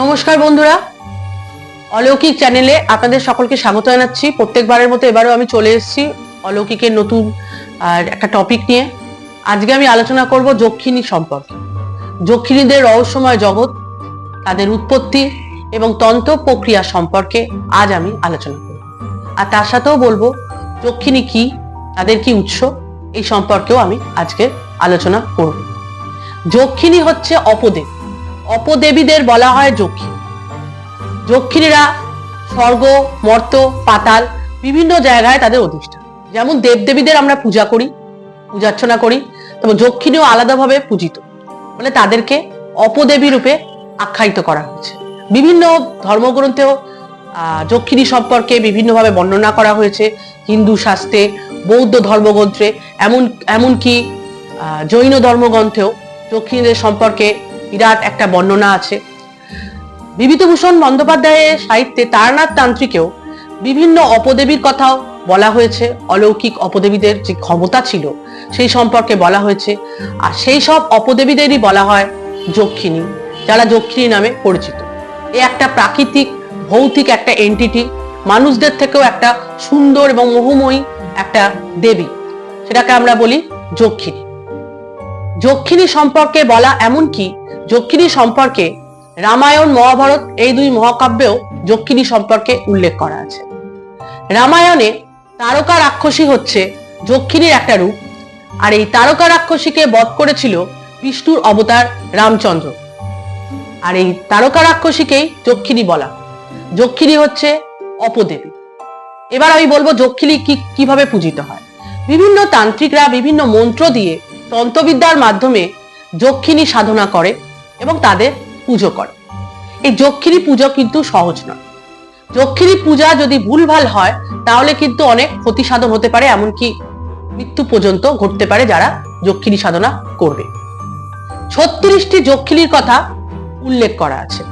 নমস্কার বন্ধুরা। অলৌকিক চ্যানেলে আপনাদের সকলকে স্বাগত জানাচ্ছি। প্রত্যেকবারের মতো এবারও আমি চলে এসেছি অলৌকিকের নতুন, আর একটা টপিক নিয়ে। আজকে আমি আলোচনা করব যক্ষিণী সম্পর্কে। যক্ষিণীদের রহস্যময় জগৎ, তাদের উৎপত্তি এবং তন্ত্র প্রক্রিয়া সম্পর্কে আজ আমি আলোচনা করব। আর তার সাথেও বলব, যক্ষিণী কি, তাদের কি উৎস, এই সম্পর্কেও আমি আজকে আলোচনা করব। যক্ষিণী হচ্ছে অপদেব। অপদেবীদের বলা হয় যক্ষী যক্ষিণীরা স্বর্গ, মর্ত, পাতাল, বিভিন্ন জায়গায় তাদের অধিষ্ঠান। যেমন দেবদেবীদের আমরা পূজা করি, পূজার্চনা করি তবে যক্ষিণীও আলাদাভাবে পূজিত। বলে তাদেরকে অপদেবী রূপে আখ্যায়িত করা হয়েছে। বিভিন্ন ধর্মগ্রন্থেও যক্ষিণী সম্পর্কে বিভিন্নভাবে বর্ণনা করা হয়েছে। হিন্দু শাস্ত্রে, বৌদ্ধ ধর্মগ্রন্থে, এমন, এমনকি জৈন ধর্মগ্রন্থেও যক্ষিণীদের সম্পর্কে বিরাট একটা বর্ণনা আছে। বিভূতিভূষণ বন্দ্যোপাধ্যায়ের সাহিত্যে তারনাথ তান্ত্রিকেও বিভিন্ন অপদেবীর কথাও বলা হয়েছে। অলৌকিক অপদেবীদের যে ক্ষমতা ছিল, সেই সম্পর্কে বলা হয়েছে। আর সেই সব অপদেবীদেরই বলা হয় যক্ষিণী, যারা যক্ষিণী নামে পরিচিত। এ একটা প্রাকৃতিক, ভৌতিক একটা এন্টিটি মানুষদের থেকেও একটা সুন্দর এবং মোহময়ী একটা দেবী। সেটাকে আমরা বলি যক্ষিণী। যক্ষিণী সম্পর্কে বলা এমনকি যক্ষিণী সম্পর্কে রামায়ণ মহাভারত এই দুই মহাকাব্যেও যক্ষিণী সম্পর্কে উল্লেখ করা আছে। রামায়ণে তারকা রাক্ষসী হচ্ছে যক্ষিণীর একটা রূপ, আর এই তারকা রাক্ষসীকে বধ করেছিল বিষ্ণুর অবতার রামচন্দ্র। আর এই তারকা রাক্ষসীকেই যক্ষিণী বলা যক্ষিণী হচ্ছে অপদেবী। এবার আমি বলব যক্ষিণী কি, কীভাবে পূজিত হয়। বিভিন্ন তান্ত্রিকরা বিভিন্ন মন্ত্র দিয়ে তন্ত্রবিদ্যার মাধ্যমে যক্ষিণী সাধনা করে এবং তাদের পুজো করে। এই যক্ষিণী পুজো কিন্তু সহজ নয়। যক্ষিণী পূজা যদি ভুলভাল হয়, তাহলে কিন্তু অনেক ক্ষতি সাধন হতে পারে, এমনকি মৃত্যু পর্যন্ত ঘটতে পারে যারা যক্ষিণী সাধনা করবে। ছত্রিশটি যক্ষিণীর কথা উল্লেখ করা আছে।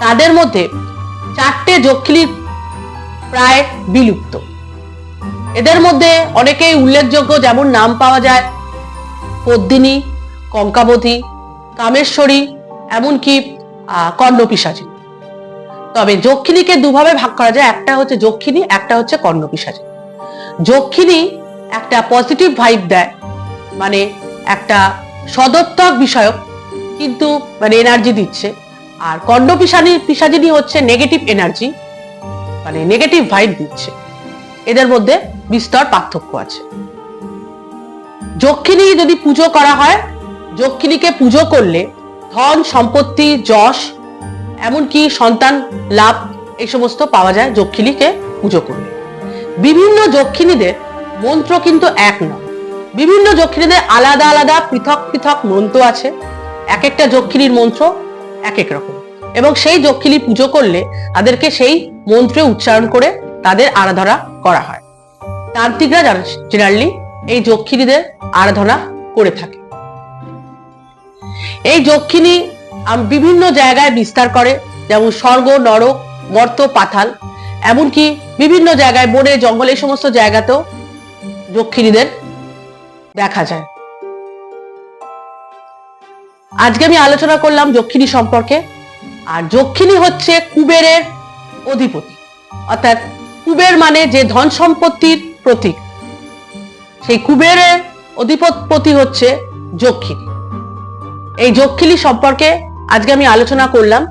তাদের মধ্যে চারটে যক্ষিণী প্রায় বিলুপ্ত। এদের মধ্যে অনেকেই উল্লেখযোগ্য, যেমন নাম পাওয়া যায় পদ্মিনী কঙ্কাবতী কামেশ্বরী এমনকি আহ, কর্ণপিশাচী। তবে যক্ষিণীকে দুভাবে ভাগ করা যায় একটা হচ্ছে যক্ষিণী একটা হচ্ছে কর্ণপিশাচী। যক্ষিণী একটা পজিটিভ ভাইব দেয় মানে একটা সদর্থক বিষয়ক কিন্তু মানে এনার্জি দিচ্ছে। আর কর্ণপিশানী পিসাজিনী হচ্ছে নেগেটিভ এনার্জি মানে নেগেটিভ ভাইব দিচ্ছে। এদের মধ্যে বিস্তর পার্থক্য আছে। যক্ষিণী যদি পুজো করা হয়, যক্ষিণীকে পুজো করলে ধন, সম্পত্তি, যশ, এমনকি সন্তান লাভ এই সমস্ত পাওয়া যায় যক্ষিণীকে পুজো করলে। বিভিন্ন যক্ষিণীদের মন্ত্র কিন্তু এক নয়। বিভিন্ন যক্ষিণীদের আলাদা আলাদা পৃথক পৃথক মন্ত্র আছে। এক একটা যক্ষিণীর মন্ত্র এক এক রকম। এবং সেই যক্ষিণী পুজো করলে তাদেরকে সেই মন্ত্রে উচ্চারণ করে তাদের আরাধনা করা হয়। তান্ত্রিকরা জেনারেলি এই যক্ষিণীদের আরাধনা করে থাকে। এই যক্ষিণী বিভিন্ন জায়গায় বিস্তার করে, যেমন স্বর্গ, নরক মর্ত পাতাল, এমনকি বিভিন্ন জায়গায় বনে, জঙ্গল, এই সমস্ত জায়গাতেও যক্ষিণীদের দেখা যায়। আজকে আমি আলোচনা করলাম যক্ষিণী সম্পর্কে। আর যক্ষিণী হচ্ছে কুবেরের অধিপতি। অর্থাৎ কুবের মানে যে ধন সম্পত্তির প্রতীক। সেই কুবেরের অধিপতি হচ্ছে যক্ষিণী। এই যক্ষিণী সম্পর্কে আজকে আমি আলোচনা করলাম।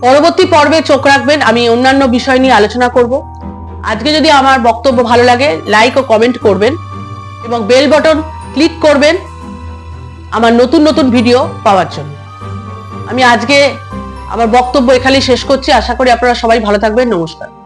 পরবর্তী পর্বে চোখ রাখবেন, আমি অন্যান্য বিষয় নিয়ে আলোচনা করব। আজকে যদি আমার বক্তব্য ভালো লাগে লাইক ও কমেন্ট করবেন এবং বেল বটন ক্লিক করবেন আমার নতুন নতুন ভিডিও পাওয়ার জন্য। আমি আজকে আমার বক্তব্য এখানেই শেষ করছি। আশা করি আপনারা সবাই ভালো থাকবেন। নমস্কার।